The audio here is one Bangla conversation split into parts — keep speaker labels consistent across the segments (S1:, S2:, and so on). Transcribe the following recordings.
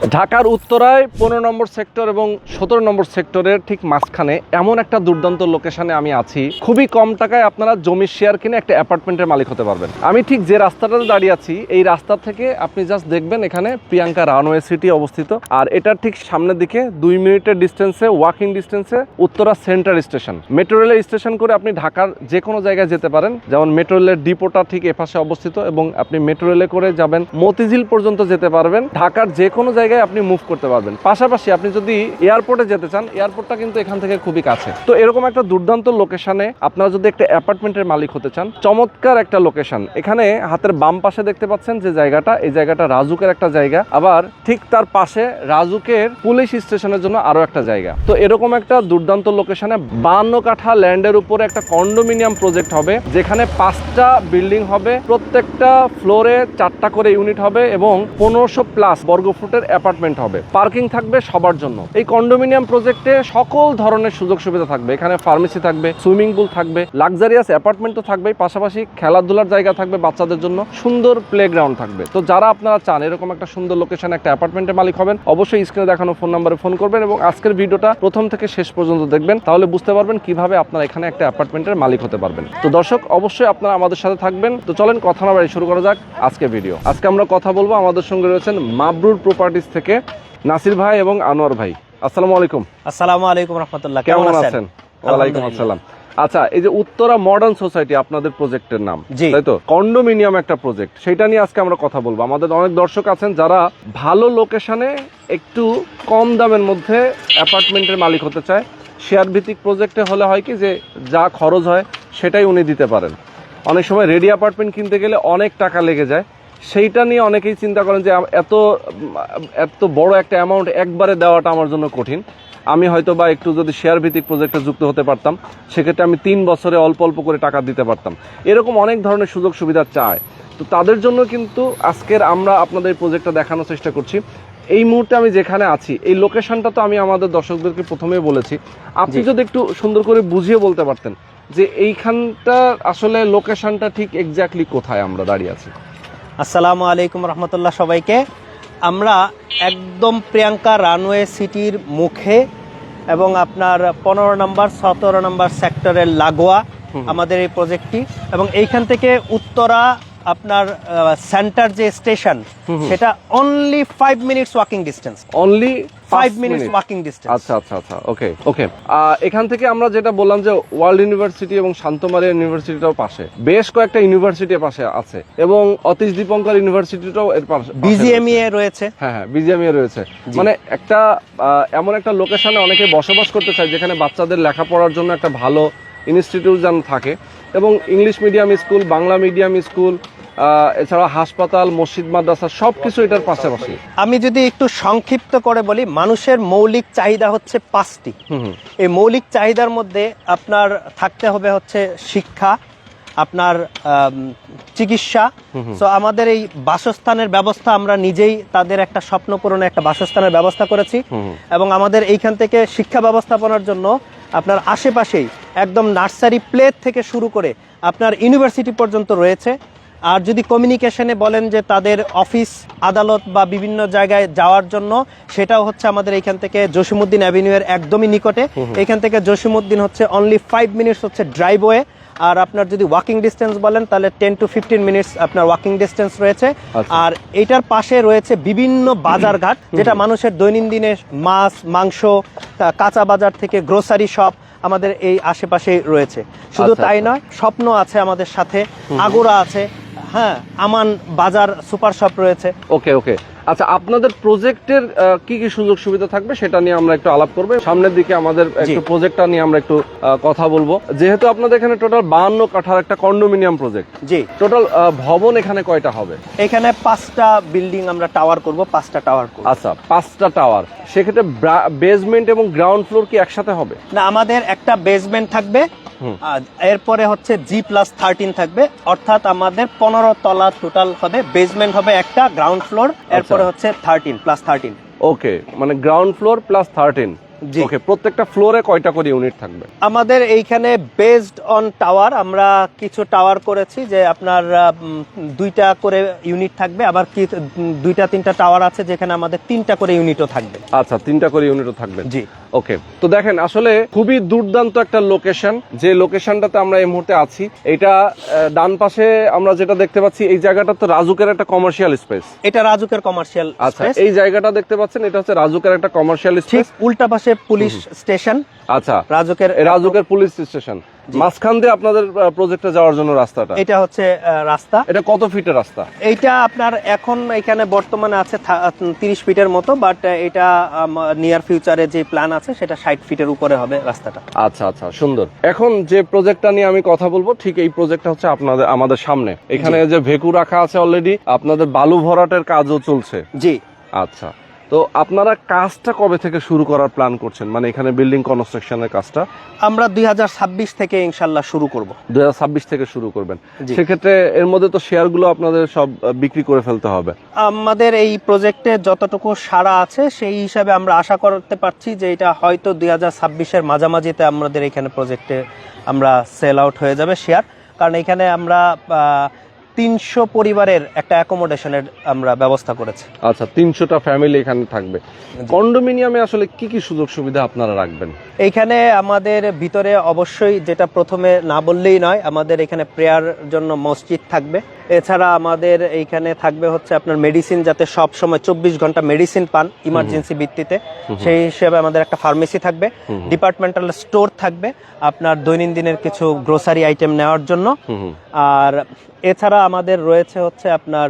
S1: ঢাকার উত্তরায় পনেরো নম্বর সেক্টর এবং সতেরো নম্বর সেক্টরের ঠিক মাঝখানে এমন একটা দুর্দান্ত লোকেশনে আমি আছি। খুবই কম টাকায় আপনারা জমি শেয়ার কিনে একটা অ্যাপার্টমেন্টের মালিক হতে পারবেন। আমি ঠিক যে রাস্তাটাতে দাঁড়িয়ে আছি, এই রাস্তা থেকে আপনি জাস্ট দেখবেন এখানে প্রিয়াঙ্কা রানওয়ে সিটি অবস্থিত। আর এটার ঠিক সামনের দিকে দুই মিনিটের ডিস্টেন্সে ওয়াকিং ডিস্টেন্সে উত্তরা সেন্টার স্টেশন মেট্রো রেলের স্টেশন করে আপনি ঢাকার যে কোনো জায়গায় যেতে পারেন। যেমন মেট্রো রেলের ডিপোটা ঠিক এপাশে অবস্থিত এবং আপনি মেট্রো রেলে করে যাবেন মতিঝিল পর্যন্ত যেতে পারবেন। ঢাকার যে কোনো জায়গায় আপনি মুভ করতে পারবেন। পাশাপাশি আপনি যদি এয়ারপোর্টে যেতে চান এয়ারপোর্টটা কিন্তু এখান থেকে খুবই কাছে। তো এরকম একটা দুর্দান্ত লোকেশনে আপনারা যদি একটা অ্যাপার্টমেন্টের মালিক হতে চান, চমৎকার একটা লোকেশন এখানে হাতের বাম পাশে দেখতে পাচ্ছেন যে জায়গাটা, এই জায়গাটা রাজুকের একটা জায়গা। আবার ঠিক তার পাশে রাজুকের পুলিশ স্টেশনের জন্য আরও একটা জায়গা। তো এরকম একটা দুর্দান্ত লোকেশনে বান্ন কাঠা ল্যান্ডের উপরে একটা কন্ডোমিনিয়াম প্রজেক্ট হবে, যেখানে পাঁচটা বিল্ডিং হবে, প্রত্যেকটা ফ্লোরে চারটা করে ইউনিট হবে এবং পনেরোশো প্লাস বর্গফুটের অ্যাপার্টমেন্ট হবে। পার্কিং থাকবে সবার জন্য। এই কন্ডোমিনিয়াম প্রজেক্টে সকল ধরনের সুযোগ সুবিধা থাকবে। এখানে ফার্মেসি থাকবে, সুইমিং পুল থাকবে, লাক্সারিয়াস অ্যাপার্টমেন্ট তো থাকবেই। পাশাপাশি খেলাধুলার জায়গা থাকবে বাচ্চাদের জন্য। সুন্দর প্লেগ্রাউন্ড থাকবে। তো যারা আপনারা চান এরকম একটা সুন্দর লোকেশন একটা অ্যাপার্টমেন্টের মালিক হবেন, অবশ্যই স্ক্রিনে দেখানো ফোন নাম্বারে ফোন করবেন এবং আজকের ভিডিওটা প্রথম থেকে শেষ পর্যন্ত দেখবেন। তাহলে বুঝতে পারবেন কীভাবে আপনারা এখানে একটা অ্যাপার্টমেন্টের মালিক হতে পারবেন। তো দর্শক, অবশ্যই আপনারা আমাদের সাথে থাকবেন। তো চলেন কথা না বাড়ি শুরু করা যাক আজকে ভিডিও। আজকে আমরা কথা বলব আমাদের সঙ্গে রয়েছেন মাবরুর প্রপার্টিজ থেকে নাসির ভাই এবং আনোয়ার ভাই। আসসালামু আলাইকুম।
S2: আসসালামু আলাইকুম রহমতুল্লাহ।
S1: কেমন আছেন? ওয়ালাইকুম আসসালাম। আচ্ছা এই যে উত্তরা মডার্ন সোসাইটি আপনাদের প্রজেক্টের নাম তাই তো? কন্ডোমিনিয়াম একটা প্রজেক্ট সেটা নিয়ে আজকে আমরা কথা বলব। আমাদের অনেক দর্শক আছেন যারা ভালো লোকেশনে একটু কম দামের মধ্যে অ্যাপার্টমেন্টের মালিক হতে চায়। শেয়ার ভিত্তিক প্রজেক্টে হলে হয় কি যে যা খরচ হয় সেটাই উনি দিতে পারেন। অনেক সময় রেডি অ্যাপার্টমেন্ট কিনতে গেলে অনেক টাকা লেগে যায়। সেইটা নিয়ে অনেকেই চিন্তা করেন যে এত এত বড় একটা অ্যামাউন্ট একবারে দেওয়াটা আমার জন্য কঠিন। আমি হয়তো বা একটু যদি শেয়ার ভিত্তিক প্রজেক্টে যুক্ত হতে পারতাম সেক্ষেত্রে আমি তিন বছরে অল্প অল্প করে টাকা দিতে পারতাম। এরকম অনেক ধরনের সুযোগ সুবিধা চায়। তো তাদের জন্য কিন্তু আজকের আমরা আপনাদের প্রজেক্টটা দেখানোর চেষ্টা করছি। এই মুহূর্তে আমি যেখানে আছি এই লোকেশনটা তো আমি আমাদের দর্শকদেরকে প্রথমেই বলেছি। আপনি যদি একটু সুন্দর করে বুঝিয়ে বলতে পারতেন যে এইখানটা আসলে লোকেশনটা ঠিক এক্স্যাক্টলি কোথায় আমরা দাঁড়িয়ে আছি।
S2: আসসালামু আলাইকুম রহমতুল্লাহ সবাইকে। আমরা একদম প্রিয়াঙ্কা রানওয়ে সিটির মুখে এবং আপনার পনেরো নম্বর সতেরো নম্বর সেক্টরের লাগোয়া আমাদের এই প্রজেক্টটি এবং এইখান থেকে উত্তরা আপনার সেন্টার যে স্টেশন সেটা only five minutes walking distance
S1: only
S2: five minutes walking distance
S1: আচ্ছা আচ্ছা আচ্ছা ওকে ওকে এখান থেকে আমরা যেটা বললাম যে ওয়ার্ল্ড ইউনিভার্সিটি এবং শান্তমারিয়া ইউনিভার্সিটিটাও পাশে। বেশ কয়েকটা ইউনিভার্সিটির পাশে আছে এবং অতীশ দীপঙ্কর ইউনিভার্সিটিটাও এর পাশে
S2: বিজিএমইএ রয়েছে।
S1: হ্যাঁ হ্যাঁ বিজিএমইএ রয়েছে। মানে একটা এমন একটা লোকেশনে অনেকে বসবাস করতে চায় যেখানে বাচ্চাদের লেখাপড়ার জন্য একটা ভালো ইনস্টিটিউট যেন থাকে। এবং English medium school Bangla medium school এছাড়া হাসপাতাল মসজিদ মাদ্রাসা সব কিছু এটার পাশাপাশি।
S2: আমি যদি একটু সংক্ষিপ্ত করে বলি মানুষের মৌলিক চাহিদা হচ্ছে পাঁচটি। এই মৌলিক চাহিদার মধ্যে আপনার থাকতে হবে হচ্ছে শিক্ষা আপনার চিকিৎসা। তো আমাদের এই বাসস্থানের ব্যবস্থা আমরা নিজেই তাদের একটা স্বপ্ন পূরণে একটা বাসস্থানের ব্যবস্থা করেছি। এবং আমাদের এইখান থেকে শিক্ষা ব্যবস্থাপনার জন্য আপনার আশেপাশেই একদম নার্সারি প্লে থেকে শুরু করে আপনার ইউনিভার্সিটি পর্যন্ত রয়েছে। আর যদি কমিউনিকেশনে বলেন যে তাদের অফিস আদালত বা বিভিন্ন জায়গায় যাওয়ার জন্য সেটাও হচ্ছে আমাদের এখান থেকে জসিমুদ্দিন অ্যাভিনিউয়ের একদমই নিকটে। এখান থেকে জসিমুদ্দিন হচ্ছে অনলি ফাইভ মিনিটস হচ্ছে ড্রাইভওয়ে আর আপনার যদি ওয়াকিং ডিস্টেন্স বলেন তাহলে টেন টু ফিফটিন মিনিটস আপনার ওয়াকিং ডিস্টেন্স রয়েছে।
S1: আচ্ছা।
S2: আর এটার পাশে রয়েছে বিভিন্ন বাজারঘাট যেটা মানুষের দৈনন্দিনের মাছ মাংস কাঁচা বাজার থেকে গ্রোসারি শপ আমাদের এই আশেপাশেই রয়েছে। শুধু
S1: আচ্ছা,
S2: তাই
S1: আচ্ছা।
S2: নয় স্বপ্ন আছে আমাদের সাথে আগোরা আছে। হ্যাঁ আমান বাজার সুপার শপ রয়েছে।
S1: ওকে ওকে। আচ্ছা আপনাদের প্রজেক্টের কি কি সুযোগ সুবিধা থাকবে সেটা নিয়ে আমরা একটু আলাপ করব। সামনের দিকে আমাদের একটু প্রজেক্টটা নিয়ে আমরা একটু কথা বলব। যেহেতু আপনাদের এখানে টোটাল বাহান্ন কাঠার একটা কন্ডোমিনিয়াম প্রজেক্ট।
S2: জি।
S1: টোটাল ভবন এখানে কয়টা হবে?
S2: এখানে পাঁচটা বিল্ডিং আমরা টাওয়ার করব পাঁচটা টাওয়ার করব।
S1: আচ্ছা পাঁচটা টাওয়ার। সেক্ষেত্রে বেসমেন্ট এবং গ্রাউন্ড ফ্লোর কি একসাথে হবে?
S2: না আমাদের একটা বেসমেন্ট থাকবে এরপরে হচ্ছে জি প্লাস থার্টিন থাকবে। অর্থাৎ আমাদের পনেরো তলা টোটাল হবে বেসমেন্ট হবে একটা গ্রাউন্ড ফ্লোর এরপরে হচ্ছে থার্টিন প্লাস থার্টিন
S1: ওকে মানে গ্রাউন্ড ফ্লোর প্লাস থার্টিন
S2: জি।
S1: ওকে প্রত্যেকটা ফ্লোরে কয়টা করে ইউনিট থাকবে?
S2: আমাদের এইখানে বেসড অন টাওয়ার আমরা কিছু টাওয়ার করেছি যে আপনার দুইটা করে ইউনিট থাকবে আবার কি দুইটা তিনটা টাওয়ার আছে যেখানে আমাদের তিনটা করে ইউনিটও থাকবে।
S1: আচ্ছা তিনটা করে ইউনিটও থাকবে।
S2: জি।
S1: ওকে তো দেখেন আসলে খুবই দুর্দান্ত একটা লোকেশন যে লোকেশনটাতে আমরা এই মুহূর্তে আছি এটা ডান পাশে আমরা যেটা দেখতে পাচ্ছি এই জায়গাটা তো রাজুকের একটা কমার্শিয়াল স্পেস
S2: এটা রাজুকের কমার্শিয়াল
S1: আচ্ছা এই জায়গাটা দেখতে পাচ্ছেন এটা হচ্ছে রাজুকের একটা কমার্শিয়াল স্পেস
S2: উল্টা পাশে পুলিশ স্টেশন।
S1: আচ্ছা
S2: রাজুকের
S1: রাজুকের পুলিশ স্টেশন। মাঝখান দিয়ে আপনাদের প্রজেক্টে যাওয়ার জন্য রাস্তাটা?
S2: এটা হচ্ছে রাস্তা।
S1: এটা কত ফিটের রাস্তা?
S2: এইটা আপনার এখন এখানে বর্তমানে আছে তিরিশ ফিটের মতো বাট এটা নিয়ার ফিউচারে যে প্ল্যান আছে সেটা ষাট ফিটের উপরে হবে রাস্তাটা।
S1: আচ্ছা আচ্ছা সুন্দর। এখন যে প্রজেক্টটা নিয়ে আমি কথা বলব ঠিক এই প্রজেক্টটা হচ্ছে আপনাদের আমাদের সামনে। এখানে যে ভেকু রাখা আছে অলরেডি আপনাদের বালু ভরাটের কাজও চলছে।
S2: জি।
S1: আচ্ছা। তো আপনারা কাজটা কবে থেকে শুরু করার প্ল্যান করছেন? মানে এখানে বিল্ডিং কনস্ট্রাকশনের কাজটা?
S2: আমরা দুই হাজার ছাব্বিশ থেকে ইনশাল্লাহ শুরু করব।
S1: দু হাজার ছাব্বিশ থেকে শুরু করবেন। সেক্ষেত্রে এর মধ্যে তো শেয়ারগুলো আপনাদের সব বিক্রি করে ফেলতে হবে।
S2: আমাদের এই প্রজেক্টে যতটুকু সারা আছে সেই হিসাবে আমরা আশা করতে পারছি যে এটা হয়তো দুই হাজার ছাব্বিশের মাঝামাঝিতে আমাদের এখানে প্রজেক্টে আমরা সেল আউট হয়ে যাবে শেয়ার কারণ এখানে আমরা তিনশো পরিবারের একটা অ্যাকোমোডেশনের আমরা ব্যবস্থা করেছি।
S1: আচ্ছা তিনশোটা ফ্যামিলি এখানে থাকবে। কন্ডোমিনিয়ামে আসলে কি কি সুযোগ সুবিধা আপনারা রাখবেন?
S2: এইখানে আমাদের ভিতরে অবশ্যই যেটা প্রথমে না বললেই নয় আমাদের এখানে প্রেয়ার জন্য মসজিদ থাকবে। এছাড়া আমাদের এইখানে থাকবে হচ্ছে আপনার মেডিসিন যাতে সব সময় চব্বিশ ঘণ্টা মেডিসিন পান ইমার্জেন্সি ভিত্তিতে। সেই হিসেবে আমাদের একটা ফার্মেসি থাকবে ডিপার্টমেন্টাল স্টোর থাকবে আপনার দৈনন্দিনের কিছু গ্রোসারি আইটেম নেওয়ার জন্য। আর এছাড়া আমাদের রয়েছে হচ্ছে আপনার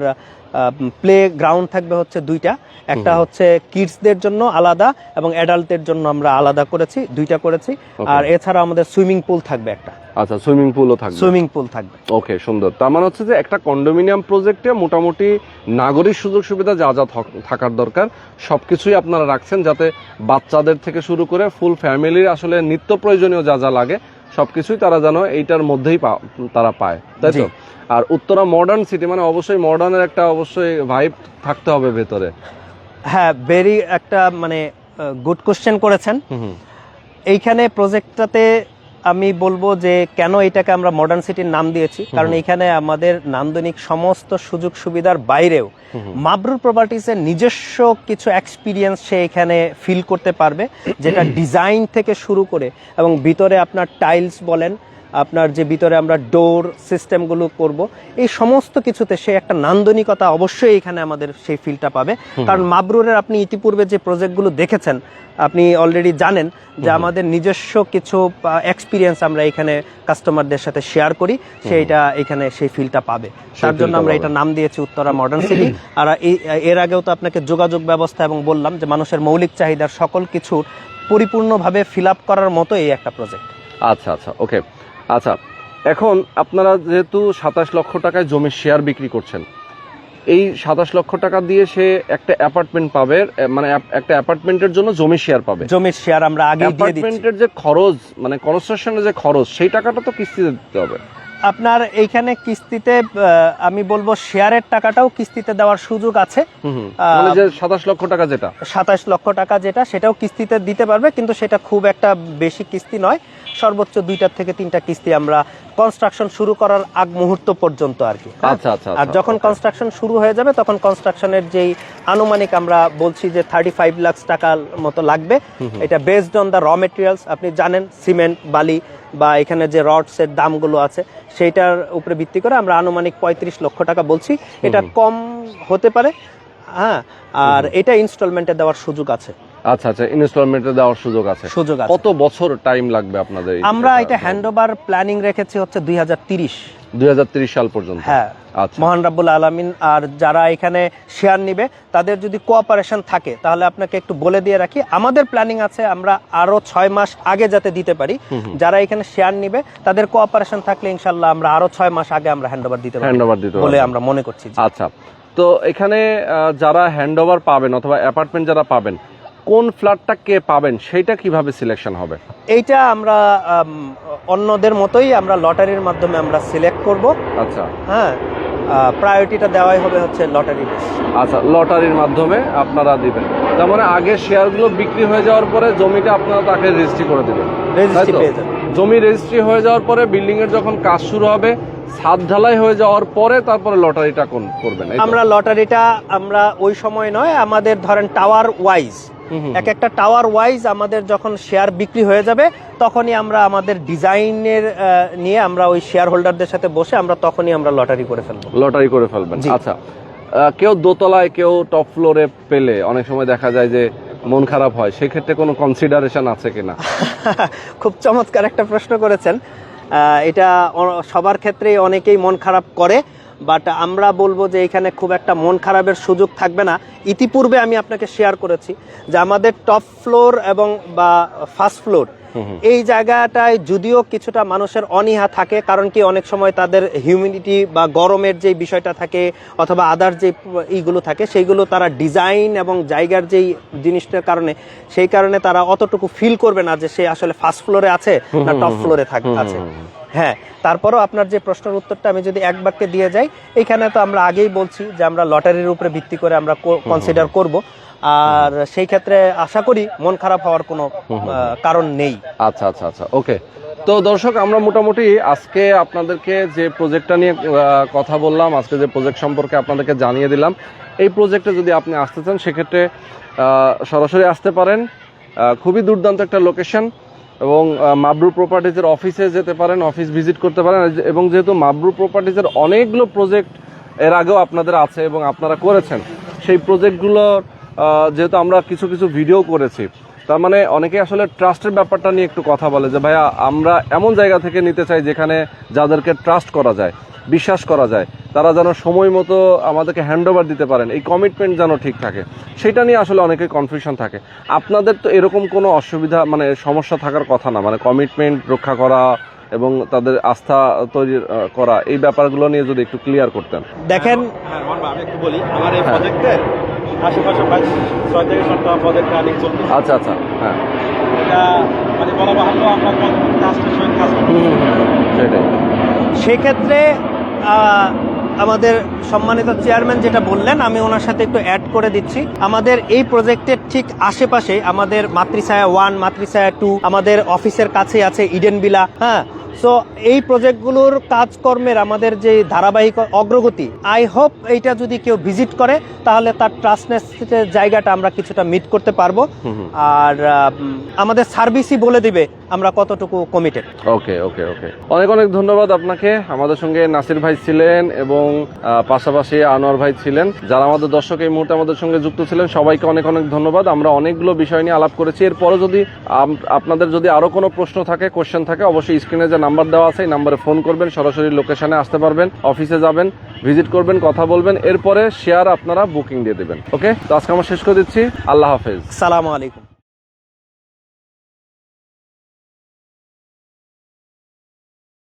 S2: প্লে গ্রাউন্ড থাকবে হচ্ছে দুইটা। একটা হচ্ছে কিডসদের জন্য আলাদা এবং অ্যাডাল্টদের জন্য আমরা আলাদা করেছি দুইটা করেছি। আর এছাড়া আমাদের সুইমিং পুল থাকবে একটা।
S1: আচ্ছা সুইমিং পুলও থাকবে।
S2: সুইমিং পুল থাকবে।
S1: ওকে সুন্দর। তার মানে হচ্ছে যে একটা কন্ডোমিনিয়াম প্রজেক্টে মোটামুটি নাগরিক সুযোগ সুবিধা যা যা থক- থাকার দরকার সব কিছুই আপনারা রাখছেন যাতে বাচ্চাদের থেকে শুরু করে ফুল ফ্যামিলির আসলে নিত্য প্রয়োজনীয় যা যা লাগে সবকিছুই তারা যেন এইটার মধ্যেই তারা পায় তাই তো? আর উত্তরা মডার্ন সিটি মানে অবশ্যই মডার্নের একটা অবশ্যই ভাইব থাকতে হবে ভেতরে।
S2: হ্যাঁ ভেরি একটা মানে গুড কোশ্চেন করেছেন। এইখানে প্রজেক্টটাতে আমি বলব যে কেন এটাকে আমরা মডার্ন সিটির নাম দিয়েছি কারণ এখানে আমাদের নান্দনিক সমস্ত সুযোগ সুবিধার বাইরেও মাবরুর প্রপার্টিসের নিজস্ব কিছু এক্সপিরিয়েন্স সে এখানে ফিল করতে পারবে যেটা ডিজাইন থেকে শুরু করে এবং ভিতরে আপনার টাইলস বলেন আপনার যে ভিতরে আমরা ডোর সিস্টেমগুলো করব এই সমস্ত কিছুতে সে একটা নান্দনিকতা অবশ্যই এখানে আমাদের সেই ফিলটা পাবে। কারণ মাবরুরের আপনি ইতিপূর্বে যে প্রজেক্টগুলো দেখেছেন আপনি অলরেডি জানেন যে আমাদের নিজস্ব কিছু এক্সপিরিয়েন্স আমরা এখানে কাস্টমারদের সাথে শেয়ার করি সেইটা এখানে সেই ফিলটা পাবে। তার জন্য আমরা এটা নাম দিয়েছি উত্তরা মডার্ন সিটি আর এর আগেও তো আপনাকে যোগাযোগ ব্যবস্থা এবং বললাম যে মানুষের মৌলিক চাহিদার সকল কিছুর পরিপূর্ণভাবে ফিল আপ করার মতো এই একটা প্রজেক্ট
S1: আচ্ছা আচ্ছা ওকে আচ্ছা এখন আপনারা যেহেতু সাতাশ লক্ষ টাকায় জমির শেয়ার বিক্রি করছেন এই সাতাশ লক্ষ টাকা দিয়ে সে একটা অ্যাপার্টমেন্ট পাবে মানে একটা অ্যাপার্টমেন্টের জন্য জমি শেয়ার পাবে।
S2: জমির শেয়ার আমরা আগে দিয়ে
S1: অ্যাপার্টমেন্টের যে খরচ মানে কনস্ট্রাকশনের যে খরচ সেই টাকাটা তো কিস্তিতে দিতে হবে।
S2: আপনার এইখানে কিস্তিতে আমি বলব শেয়ারের টাকাটাও কিস্তিতে দেওয়ার সুযোগ আছে।
S1: মানে যে সাতাশ লক্ষ টাকা যেটা।
S2: সাতাশ লক্ষ টাকা যেটা সেটাও কিস্তিতে দিতে পারবে কিন্তু সেটা খুব একটা বেশি কিস্তি নয়। সর্বোচ্চ দুইটার থেকে তিনটা কিস্তি আমরা কনস্ট্রাকশন শুরু করার আগ মুহূর্ত পর্যন্ত আর কি। হ্যাঁ?
S1: আচ্ছা আচ্ছা
S2: আর
S1: আচ্ছা,
S2: যখন কনস্ট্রাকশন শুরু হয়ে যাবে তখন কনস্ট্রাকশনের যেই আনুমানিক আমরা বলছি যে থার্টি ফাইভ লাখ টাকার মতো লাগবে। এটা based on the raw materials আপনি জানেন সিমেন্ট বালি বা এখানে যে রডসের দামগুলো আছে সেইটার উপরে ভিত্তি করে আমরা আনুমানিক পঁয়ত্রিশ লক্ষ টাকা বলছি। এটা কম হতে পারে হ্যাঁ? আর এটা ইনস্টলমেন্টে দেওয়ার সুযোগ আছে।
S1: আচ্ছা আচ্ছা ইনস্টলমেন্টে দেওয়ার সুযোগ আছে।
S2: সুযোগ আছে।
S1: কত বছর টাইম লাগবে আপনাদের
S2: আমরা এটা হ্যান্ড ওভার প্ল্যানিং রেখেছি হচ্ছে দুই হাজার তিরিশ।
S1: 2030 সাল পর্যন্ত?
S2: হ্যাঁ।
S1: আচ্ছা।
S2: মহান রাব্বুল আলমিন আর যারা এখানে শেয়ার নিবে তাদের যদি কোঅপারেশন থাকে তাহলে আপনাকে একটু বলে দিয়ে রাখি। আমাদের প্ল্যানিং আছে আমরা আরও ছয় মাস আগে যাতে দিতে পারি। যারা এখানে শেয়ার নিবে তাদের কোঅপারেশন থাকলে ইনশাল্লাহ আমরা আরও ছয় মাস আগে আমরা হ্যান্ড ওভার দিতে পারি
S1: হ্যান্ড ওভার দিতে
S2: বলে আমরা মনে করছি।
S1: আচ্ছা। তো এখানে যারা হ্যান্ড ওভার পাবেন অথবা অ্যাপার্টমেন্ট যারা পাবেন কোন ফ্ল্যাটটা কে পাবেন সেটা কীভাবে সিলেকশন হবে?
S2: এইটা আমরা অন্যদের মতোই আমরা লটারির মাধ্যমে আমরা সিলেক্ট করব।
S1: আচ্ছা।
S2: হ্যাঁ প্রায়োরিটিটা দেওয়াই হবে হচ্ছে লটারি বেস।
S1: আচ্ছা লটারির মাধ্যমে আপনারা দিবেন। তার মানে আগে শেয়ারগুলো বিক্রি হয়ে যাওয়ার পরে জমিটা আপনারা তাকে রেজিস্ট্রি করে দেবেন।
S2: রেজিস্ট্রি পেয়ে যাবে
S1: জমি রেজিস্ট্রি হয়ে যাওয়ার পরে বিল্ডিং এর যখন কাজ শুরু হবে ছাদ ঢালাই হয়ে যাওয়ার পরে তারপরে লটারিটা কোন করবেন
S2: আমরা লটারিটা আমরা ওই সময় নয় আমাদের ধরেন টাওয়ার ওয়াইজ এক একটা টাওয়ার ওয়াইজ আমাদের যখন শেয়ার বিক্রি হয়ে যাবে তখনই আমরা আমাদের ডিজাইনের নিয়ে আমরা ওই শেয়ার হোল্ডারদের সাথে বসে আমরা তখনই আমরা লটারি করে ফেলব।
S1: লটারি করে ফেলবেন। আচ্ছা কেউ দোতলায় কেউ টপ ফ্লোরে পেলে অনেক সময় দেখা যায় যে মন খারাপ হয় সেক্ষেত্রে কোনো কনসিডারেশন আছে কিনা?
S2: খুব চমৎকার একটা প্রশ্ন করেছেন। এটা সবার ক্ষেত্রেই অনেকেই মন খারাপ করে। বাট আমরা বলব যে এখানে খুব একটা মন খারাপের সুযোগ থাকবে না ইতিপূর্বে আমি আপনাকে শেয়ার করেছি যে আমাদের টপ ফ্লোর এবং বা ফার্স্ট ফ্লোর। এই জায়গাটায় যদিও কিছুটা মানুষের অনীহা থাকে কারণ কি অনেক সময় তাদের হিউমিডিটি বা গরমের যে বিষয়টা থাকে অথবা আদার যে এইগুলো থাকে সেইগুলো তারা ডিজাইন এবং জায়গার যেই জিনিসটার কারণে সেই কারণে তারা অতটুকু ফিল করবে না যে সে আসলে ফার্স্ট ফ্লোরে আছে না টপ ফ্লোরে থাক আছে। হ্যাঁ তারপরও আপনার যে প্রশ্নের উত্তরটা আমি যদি এক বাক্যে দিয়ে যাই এখানে তো আমরা আগেই বলছি যে আমরা লটারির উপরে ভিত্তি করে আমরা কনসিডার করব। আর সেই ক্ষেত্রে আশা করি মন খারাপ হওয়ার কোনো কারণ নেই।
S1: আচ্ছা আচ্ছা আচ্ছা ওকে। তো দর্শক আমরা মোটামুটি আজকে আপনাদেরকে যে প্রজেক্টটা নিয়ে কথা বললাম আজকে যে প্রজেক্ট সম্পর্কে আপনাদেরকে জানিয়ে দিলাম এই প্রজেক্টে যদি আপনি আসতে চান সেক্ষেত্রে সরাসরি আসতে পারেন। খুবই দুর্দান্ত একটা লোকেশন এবং মাবরু প্রপার্টিজের অফিসে যেতে পারেন অফিস ভিজিট করতে পারেন। এবং যেহেতু মাবরু প্রপার্টিজের অনেকগুলো প্রজেক্ট এর আগেও আপনাদের আছে এবং আপনারা করেছেন সেই প্রজেক্টগুলোর যেহেতু আমরা কিছু কিছু ভিডিও করেছি তার মানে অনেকে আসলে ট্রাস্টের ব্যাপারটা নিয়ে একটু কথা বলে যে ভাইয়া আমরা এমন জায়গা থেকে নিতে চাই যেখানে যাদেরকে ট্রাস্ট করা যায় বিশ্বাস করা যায় তারা যেন সময় মতো আমাদেরকে হ্যান্ড ওভার দিতে পারেন এই কমিটমেন্ট যেন ঠিক থাকে। সেটা নিয়ে আসলে অনেকের কনফিউশন থাকে। আপনাদের তো এরকম কোনো অসুবিধা মানে সমস্যা থাকার কথা না মানে কমিটমেন্ট রক্ষা করা এবং তাদের আস্থা তৈরি করা এই ব্যাপারগুলো নিয়ে যদি একটু ক্লিয়ার করতেন।
S2: দেখেন
S3: হ্যাঁ আমি একটু বলি আমার এই
S1: হ্যাঁ।
S3: প্রজেক্টের আশেপাশে প্রায় ছয় থেকে
S1: আচ্ছা আচ্ছা হ্যাঁ।
S3: এটা মানে বলা বাহান্ন আমরা কাজটের সহিত কাজ
S1: সেটাই।
S2: সেক্ষেত্রে আমাদের সম্মানিত চেয়ারম্যান যেটা বললেন আমি ওনার সাথে একটু অ্যাড করে দিচ্ছি। আমাদের এই প্রজেক্টের ঠিক আশেপাশে আমাদের মাতৃছায়া ওয়ান মাতৃছায়া টু আমাদের অফিসের কাছে আছে ইডেন বিলা হ্যাঁ? সো এই প্রজেক্টগুলোর কাজকর্মের আমাদের যে ধারাবাহিক অগ্রগতি আই হোপ এইটা যদি কেউ ভিজিট করে তাহলে তার ট্রাস্টনেস জায়গাটা আমরা কিছুটা মিট করতে পারব। আর আমাদের সার্ভিসই বলে দিবে আমরা কতটুকু কমিটেড
S1: ওকে ওকে ওকে অনেক অনেক ধন্যবাদ আপনাকে। আমাদের সঙ্গে নাসির ভাই ছিলেন এবং পাশাপাশি আনোয়ার ভাই ছিলেন। যারা আমাদের দর্শক এই মুহূর্তে আমাদের সঙ্গে যুক্ত ছিলেন সবাইকে অনেক অনেক ধন্যবাদ। আমরা অনেকগুলো বিষয় নিয়ে আলাপ করেছি। এরপরে যদি আপনাদের যদি আরও কোনো প্রশ্ন থাকে কোশ্চেন থাকে অবশ্যই স্ক্রিনে যে নাম্বার দেওয়া আছে, এই নাম্বারে ফোন করবেন, সরাসরি লোকেশানে আসতে পারবেন, অফিসে যাবেন, ভিজিট করবেন, কথা বলবেন, এরপরে শেয়ার আপনারা বুকিং দিয়ে দেবেন। ওকে? তো আজকে আমরা শেষ করে দিচ্ছি। আল্লাহ হাফেজ।
S2: সালাম আলাইকুম।